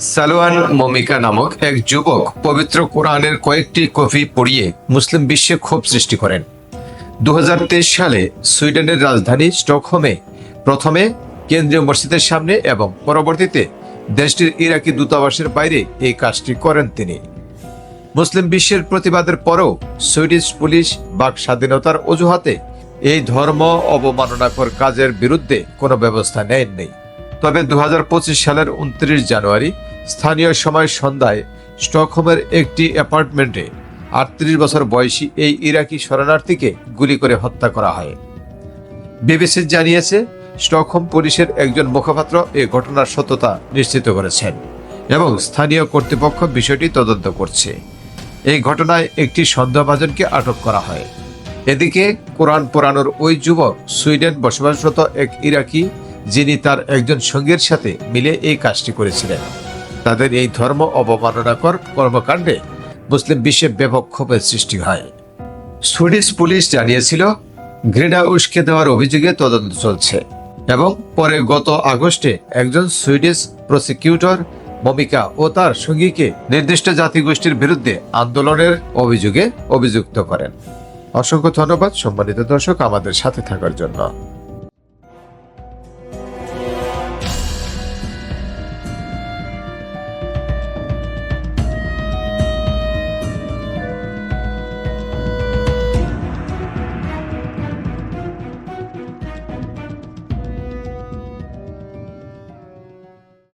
সালোয়ান মমিকা নামক এক যুবক পবিত্র কোরআনের কয়েকটি কপি পড়িয়ে মুসলিম বিশ্বে ক্ষোভ সৃষ্টি করেন। দুহাজার তেইশ সালে সুইডেনের রাজধানী স্টকহোমে প্রথমে কেন্দ্রীয় মসজিদের সামনে এবং পরবর্তীতে দেশটির ইরাকি দূতাবাসের বাইরে এই কাজটি করেন তিনি। মুসলিম বিশ্বের প্রতিবাদের পরও সুইডিশ পুলিশ বাক স্বাধীনতার অজুহাতে এই ধর্ম অবমাননাকর কাজের বিরুদ্ধে কোনো ব্যবস্থা নেয়নি তবে দু হাজার পঁচিশ সালের উনত্রিশ জানুয়ারি স্থানীয় সময় সন্ধ্যায় স্টকহোমের একটি অ্যাপার্টমেন্টে আটত্রিশ বছর বয়সী এই ইরাকি শরণার্থীকে গুলি করে হত্যা করা হয়। বিবিসি জানিয়েছে, স্টকহোম পুলিশের একজন মুখপাত্র এই ঘটনার সত্যতা নিশ্চিত করেছেন এবং স্থানীয় কর্তৃপক্ষ বিষয়টি তদন্ত করছে। এই ঘটনায় একটি সন্দেহভাজনকে আটক করা হয়। এদিকে, কোরআন পোড়ানোর ওই যুবক সুইডেন বসবাসরত এক ইরাকি, যিনি তার একজন সঙ্গীর সাথে মিলে এই কাজটি করেছিলেন। তাদের এই ধর্ম অবমাননাকর কর্মকাণ্ডে মুসলিম বিশ্বে ব্যাপক ক্ষোভের সৃষ্টি হয়। সুইডিশ পুলিশ জানিয়েছিল, ঘৃণা উস্কে দেওয়ার অভিযোগে তদন্ত চলছে এবং পরে গত আগস্টে একজন সুইডিশ প্রসিকিউটর মমিকা ও তার সঙ্গীকে নির্দিষ্ট জাতিগোষ্ঠীর বিরুদ্ধে আন্দোলনের অভিযোগে অভিযুক্ত করেন। অসংখ্য ধন্যবাদ সম্মানিত দর্শক, আমাদের সাথে থাকার জন্য।